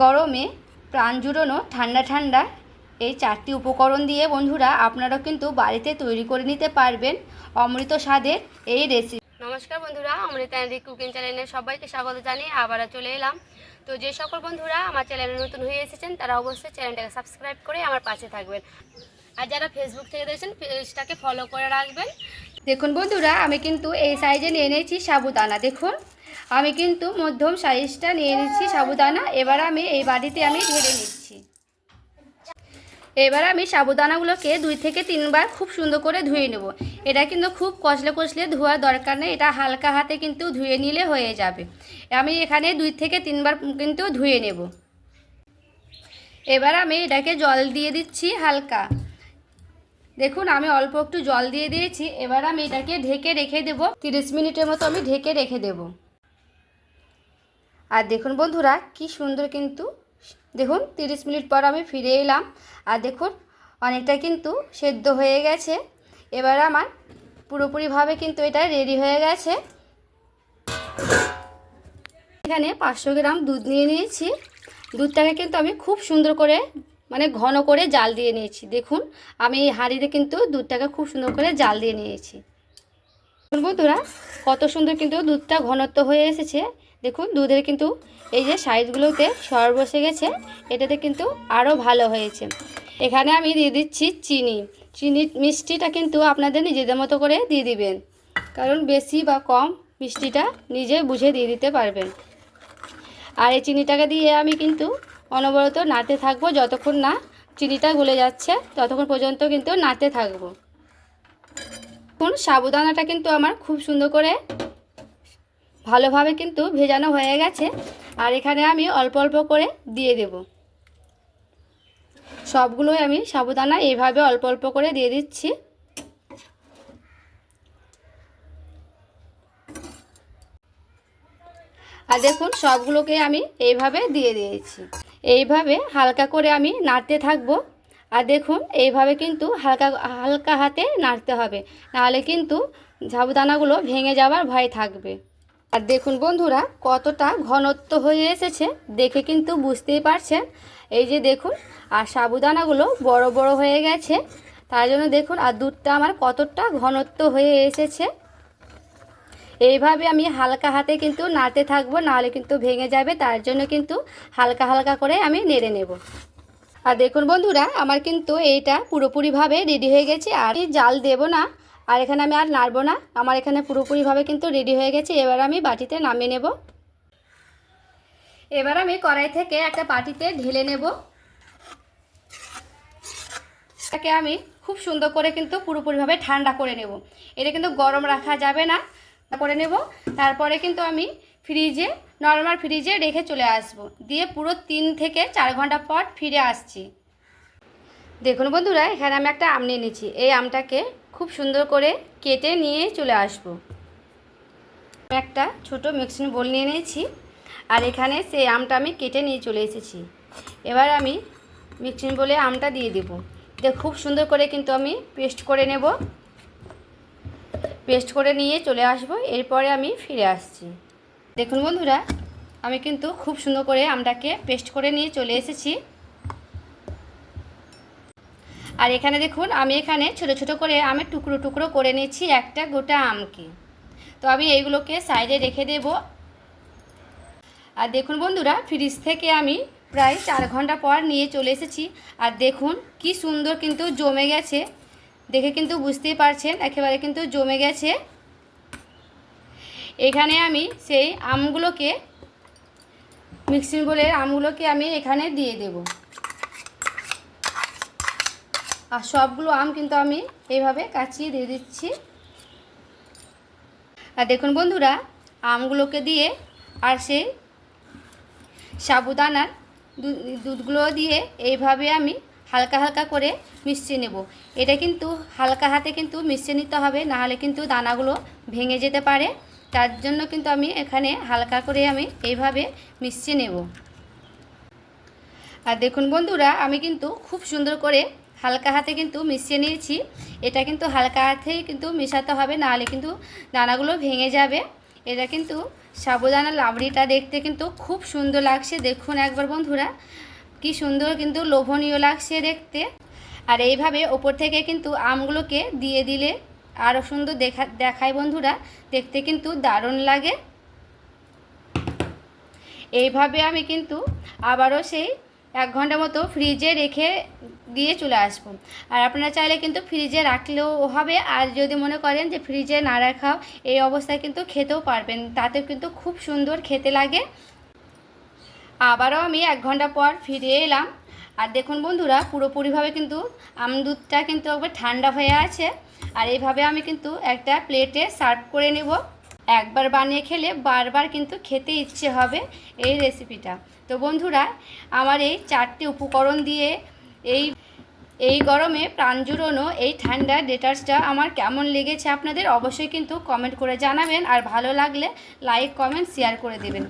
গরমে প্রাণ জুড়োনো ঠান্ডা ঠান্ডা এই চারটি উপকরণ দিয়ে বন্ধুরা আপনারাও কিন্তু বাড়িতে তৈরি করে নিতে পারবেন অমৃত স্বাদের এই রেসিপি নমস্কার বন্ধুরা অমৃতা অ্যান্ড কুকিং চ্যানেলে সবাইকে স্বাগত জানিয়ে আবারও চলে এলাম। তো যে সকল বন্ধুরা আমার চ্যানেলে নতুন হয়ে এসেছেন তারা অবশ্যই চ্যানেলটাকে সাবস্ক্রাইব করে আমার পাশে থাকবেন। আর যারা ফেসবুক থেকে দেখছেন পেজটাকে ফলো করে রাখবেন। দেখুন বন্ধুরা আমি কিন্তু এই সাইজে নিয়ে নিয়েছি সাবুদানা। দেখুন আমি কিন্তু মধ্যম সাইজটা নিয়ে নিচ্ছি সাবুদানা। এবার আমি এই বাটিতে আমি ঢেলে নিচ্ছি। এবার আমি সাবুদানাগুলোকে দুই থেকে তিনবার খুব সুন্দর করে ধুয়ে নেব। এটা কিন্তু খুব কষলে কষলে ধোয়ার দরকার নেই, এটা হালকা হাতে কিন্তু ধুয়ে নিলে হয়ে যাবে। আমি এখানে দুই থেকে তিনবার কিন্তু ধুয়ে নেব। এবার আমি এটাকে জল দিয়ে দিচ্ছি হালকা। দেখুন, আমি অল্প একটু জল দিয়ে দিয়েছি। এবার আমি এটাকে ঢেকে রেখে দেব। তিরিশ মিনিটের মতো আমি ঢেকে রেখে দেব। আর দেখুন বন্ধুরা, কি সুন্দর কিন্তু। দেখুন, তিরিশ মিনিট পর আমি ফিরে এলাম। আর দেখুন, অনেকটা কিন্তু সেদ্ধ হয়ে গেছে। এবার আমার পুরোপুরিভাবে কিন্তু এটা রেডি হয়ে গেছে। এখানে পাঁচশো গ্রাম দুধ নিয়ে নিয়েছি। দুধটাকে কিন্তু আমি খুব সুন্দর করে মানে ঘন করে জাল দিয়ে নিয়েছি। দেখুন, আমি এই হাঁড়িতে কিন্তু দুধটাকে খুব সুন্দর করে জাল দিয়ে নিয়েছি। বন্ধুরা, কত সুন্দর কিন্তু দুধটা ঘনত্ব হয়ে এসেছে। দেখুন দুধের কিন্তু এই যে সাইজগুলোতে সর বসে গেছে, এটাতে কিন্তু আরও ভালো হয়েছে। এখানে আমি দিয়ে দিচ্ছি চিনি। চিনি মিষ্টিটা কিন্তু আপনাদের নিজেদের মতো করে দিয়ে দিবেন। কারণ বেশি বা কম মিষ্টিটা নিজে বুঝে দিয়ে দিতে পারবেন। আর এই চিনিটাকে দিয়ে আমি কিন্তু অনবরত নাড়তে থাকব। যতক্ষণ না চিনিটা গলে যাচ্ছে, ততক্ষণ পর্যন্ত কিন্তু নাড়তে থাকব। এখন সাবুদানাটা কিন্তু আমার খুব সুন্দর করে ভালোভাবে কিন্তু ভেজানো হয়ে গেছে। আর এখানে আমি অল্প অল্প করে দিয়ে দেব। সবগুলোই আমি সাবুদানা এইভাবে অল্প অল্প করে দিয়ে দিচ্ছি। আর দেখুন, সবগুলোকে আমি এইভাবে দিয়ে দিয়েছি। এইভাবে হালকা করে আমি নাড়তে থাকব। আর দেখুন, এইভাবে কিন্তু হালকা হালকা হাতে নাড়তে হবে। নাহলে কিন্তু সাবুদানাগুলো ভেঙে যাওয়ার ভয় থাকবে। আর দেখুন বন্ধুরা, কতটা ঘনত্ব হয়ে এসেছে, দেখে কিন্তু বুঝতেই পারছেন। এই যে দেখুন, আর সাবুদানাগুলো বড় বড় হয়ে গেছে, তার জন্য দেখুন, আর দুধটা আমার কতটা ঘনত্ব হয়ে এসেছে। এইভাবে আমি হালকা হাতে কিন্তু নাড়তে থাকব, নাহলে কিন্তু ভেঙে যাবে, তার জন্য কিন্তু হালকা হালকা করে আমি নেড়ে নেব। আর দেখুন বন্ধুরা, আমার কিন্তু এইটা পুরোপুরিভাবে রেডি হয়ে গেছে, আর জাল দেব না আর এখানে আমি আর নাড়বো না। আমার এখানে পুরোপুরিভাবে কিন্তু রেডি হয়ে গেছে। এবার আমি বাটিতে নামিয়ে নেব। এবার আমি কড়াই থেকে একটা বাটিতে ঢেলে নেব। এটাকে আমি খুব সুন্দর করে কিন্তু পুরোপুরিভাবে ঠান্ডা করে নেব। এটা কিন্তু গরম রাখা যাবে না। করে নেব। তারপরে কিন্তু আমি ফ্রিজে নর্মাল ফ্রিজে রেখে চলে আসব। দিয়ে পুরো তিন থেকে চার ঘণ্টা পর ফিরে আসছি। দেখুন বন্ধুরা, এখানে আমি একটা আম নিয়ে নিচ্ছি। এই আমটাকে খুব সুন্দর করে কেটে নিয়ে চলে আসব। একটা ছোট মিক্সিং বোল নিয়ে নিয়েছি আর এখানে সেই আমটা আমি কেটে নিয়ে চলে এসেছি। এবার আমি মিক্সিং বলে আমটা দিয়ে দেবো। দেখ খুব সুন্দর করে কিন্তু আমি পেস্ট করে নেব। পেস্ট করে নিয়ে চলে আসব, এরপরে আমি ফিরে আসছি। দেখুন বন্ধুরা, আমি কিন্তু খুব সুন্দর করে আমটাকে পেস্ট করে নিয়ে চলে এসেছি। আর এখানে দেখুন, আমি এখানে ছোট ছোট করে আমের টুকরো টুকরো করে নিচ্ছি একটা গোটা আমকে। তো আমি এইগুলোকে সাইডে রেখে দেব। আর দেখুন বন্ধুরা, ফ্রিজ থেকে আমি প্রায় চার ঘণ্টা পর নিয়ে চলে এসেছি। আর দেখুন, কি সুন্দর কিন্তু জমে গেছে। দেখে কিন্তু বুঝতেই পারছেন, একেবারে কিন্তু জমে গেছে। এখানে আমি সেই আমগুলোকে, মিক্সিং বলে আমগুলোকে আমি এখানে দিয়ে দেব। আর সবগুলো আম কিন্তু আমি এইভাবে কাচিয়ে দিয়ে দিচ্ছি। আর দেখুন বন্ধুরা, আমগুলোকে দিয়ে আর সেই সাবুদানার দুধগুলো দিয়ে এইভাবে আমি হালকা হালকা করে মিশিয়ে নেব। এটা কিন্তু হালকা হাতে কিন্তু মিশিয়ে নিতে হবে, নাহলে কিন্তু দানাগুলো ভেঙে যেতে পারে। তার জন্য কিন্তু আমি এখানে হালকা করে আমি এইভাবে মিশিয়ে নেব। আর দেখুন বন্ধুরা, আমি কিন্তু খুব সুন্দর করে হালকা হাতে কিন্তু মিশিয়ে নিয়েছি। এটা কিন্তু হালকা হাতেই কিন্তু মেশাতে হবে, নাহলে কিন্তু দানাগুলো ভেঙে যাবে। এটা কিন্তু সাবুদানা লাবড়িটা দেখতে কিন্তু খুব সুন্দর লাগছে। দেখুন একবার বন্ধুরা, কি সুন্দর কিন্তু লোভনীয় লাগছে দেখতে। আর এইভাবে ওপর থেকে কিন্তু আমগুলোকে দিয়ে দিলে আরও সুন্দর দেখা, দেখায় বন্ধুরা। দেখতে কিন্তু দারুণ লাগে। এইভাবে আমি কিন্তু আবারও সেই এক ঘণ্টা মতো ফ্রিজে রেখে দিয়ে চলে আসব। আর আপনারা চাইলে কিন্তু ফ্রিজে রাখলেও হবে। আর যদি মনে করেন যে ফ্রিজে না রাখাও, এই অবস্থায় কিন্তু খেতেও পারবেন। তাতেও কিন্তু খুব সুন্দর খেতে লাগে। আবারও আমি এক ঘণ্টা পর ফিরে এলাম। আর দেখুন বন্ধুরা, পুরোপুরিভাবে কিন্তু আম দুধটা কিন্তু একবার ঠান্ডা হয়ে আছে। আর এইভাবে আমি কিন্তু একটা প্লেটে সার্ভ করে নেব। একবার বানিয়ে খেলে বারবার কিন্তু খেতে ইচ্ছে হবে এই রেসিপিটা তো বন্ধুরা, আমার এই চারটি উপকরণ দিয়ে এই এই গরমে প্রাণ জুড়োনো এই ঠান্ডা ডেটার্সটা আমার কেমন লেগেছে আপনাদের অবশ্যই কিন্তু কমেন্ট করে জানাবেন। আর ভালো লাগলে লাইক কমেন্ট শেয়ার করে দেবেন।